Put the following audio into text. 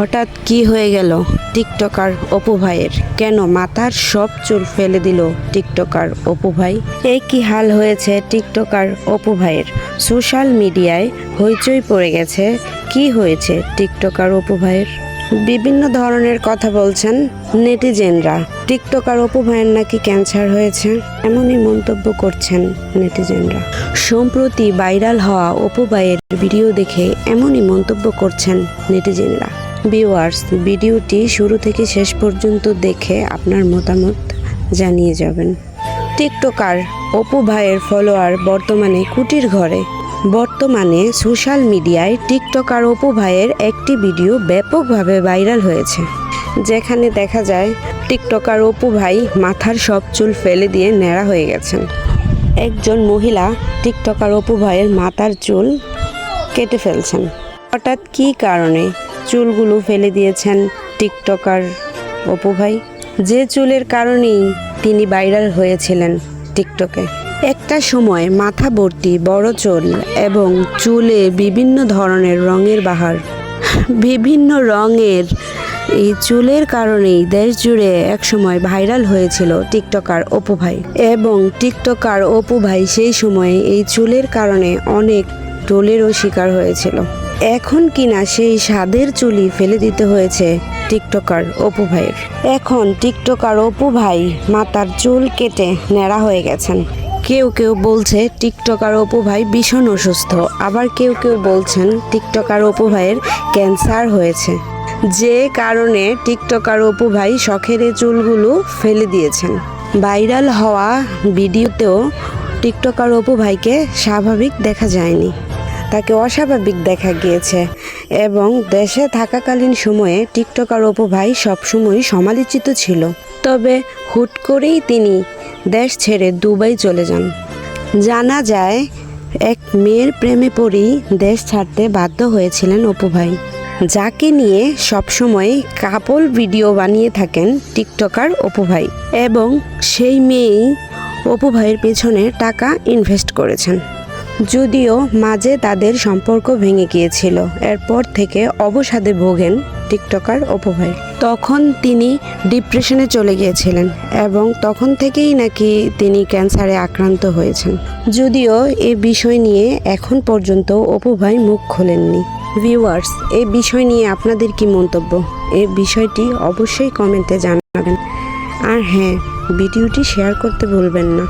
হঠাৎ কি হয়ে গেল? টিকটকার অপু ভাইয়ের। কেন মাথার সব চুল ফেলে দিল টিকটকার অপু ভাই? এই কি হাল হয়েছে টিকটকার অপু ভাইয়ের? সোশ্যাল মিডিয়ায় হইচই পড়ে গেছে। কি হয়েছে টিকটকার অপু ভাইয়ের? বিভিন্ন ধরনের কথা বলছেন নেটিজেনরা। টিকটকার অপু ভাইয়ের নাকি ক্যান্সার হয়েছে? এমনই মন্তব্য করছেন নেটিজেনরা। সম্প্রতি ভাইরাল হওয়া অপু ভাইয়ের ভিডিও দেখে এমনই মন্তব্য করছেন নেটিজেনরা। ভিউয়ার্স ভিডিওটি শুরু থেকে শেষ পর্যন্ত দেখে আপনার মতামত জানিয়ে যাবেন। টিকটকার অপু ভাইয়ের ফলোয়ার বর্তমানে কুটির ঘরে। বর্তমানে সোশ্যাল মিডিয়ায় টিকটকার অপু ভাইয়ের একটি ভিডিও ব্যাপকভাবে ভাইরাল হয়েছে। যেখানে দেখা যায়, টিকটকার অপু ভাই মাথার সব চুল ফেলে দিয়ে ন্যাড়া হয়ে গেছেন। একজন মহিলা টিকটকার অপু ভাইয়ের মাথার চুল কেটে ফেলছেন। হঠাৎ কী কারণে চুলগুলো ফেলে দিয়েছেন টিকটকার অপু ভাই। যে চুলের কারণেই তিনি ভাইরাল হয়েছিলেন টিকটকে। একটা সময় মাথা ভর্তি, বড় চুল এবং চুলে বিভিন্ন ধরনের রঙের বাহার। বিভিন্ন রঙের এই চুলের কারণেই দেশ জুড়ে একসময় ভাইরাল হয়েছিল টিকটকার অপু ভাই। এবং টিকটকার অপু ভাই সেই সময়ে এই চুলের কারণে অনেক টোলেরও শিকার হয়েছিল। এখন কিনা সেই স্বাদের চুলি ফেলে দিতে হয়েছে টিকটকার অপু ভাইয়ের। এখন টিকটকার অপু ভাই মাথার চুল কেটে ন্যাড়া হয়ে গেছেন। কেউ কেউ বলছে টিকটকার অপু ভাই ভীষণ অসুস্থ। আবার কেউ কেউ বলছেন টিকটকার অপু ভাইয়ের ক্যান্সার হয়েছে। যে কারণে টিকটকার অপু ভাই শখের চুলগুলো ফেলে দিয়েছেন। ভাইরাল হওয়া ভিডিওতেও টিকটকার অপু ভাইকে স্বাভাবিক দেখা যায়নি। তাকে অস্বাভাবিক দেখা গিয়েছে এবং দেশে থাকাকালীন সময়ে টিকটকার অপু ভাই সবসময় সমালোচিত ছিল। তবে হুট করেই তিনি দেশ ছেড়ে দুবাই চলে যান। জানা যায়, এক মেয়ের প্রেমে পড়েই দেশ ছাড়তে বাধ্য হয়েছিলেন অপু ভাই। যাকে নিয়ে সবসময় কাপল ভিডিও বানিয়ে থাকেন টিকটকার অপু ভাই এবং সেই মেয়েই অপু ভাইয়ের পেছনে টাকা ইনভেস্ট করেছেন। যদিও মাঝে তাদের সম্পর্ক ভেঙে গিয়েছিল, এরপর থেকে অবসাদে ভোগেন টিকটকার অপু ভাই। তখন তিনি ডিপ্রেশনে চলে গিয়েছিলেন এবং তখন থেকেই নাকি তিনি ক্যান্সারে আক্রান্ত হয়েছেন। যদিও এ বিষয় নিয়ে এখন পর্যন্ত অপু ভাই মুখ খোলেননি। ভিউয়ার্স, এ বিষয় নিয়ে আপনাদের কি মন্তব্য? এ বিষয়টি অবশ্যই কমেন্টে জানাবেন। আর হ্যাঁ ভিডিওটি শেয়ার করতে ভুলবেন না।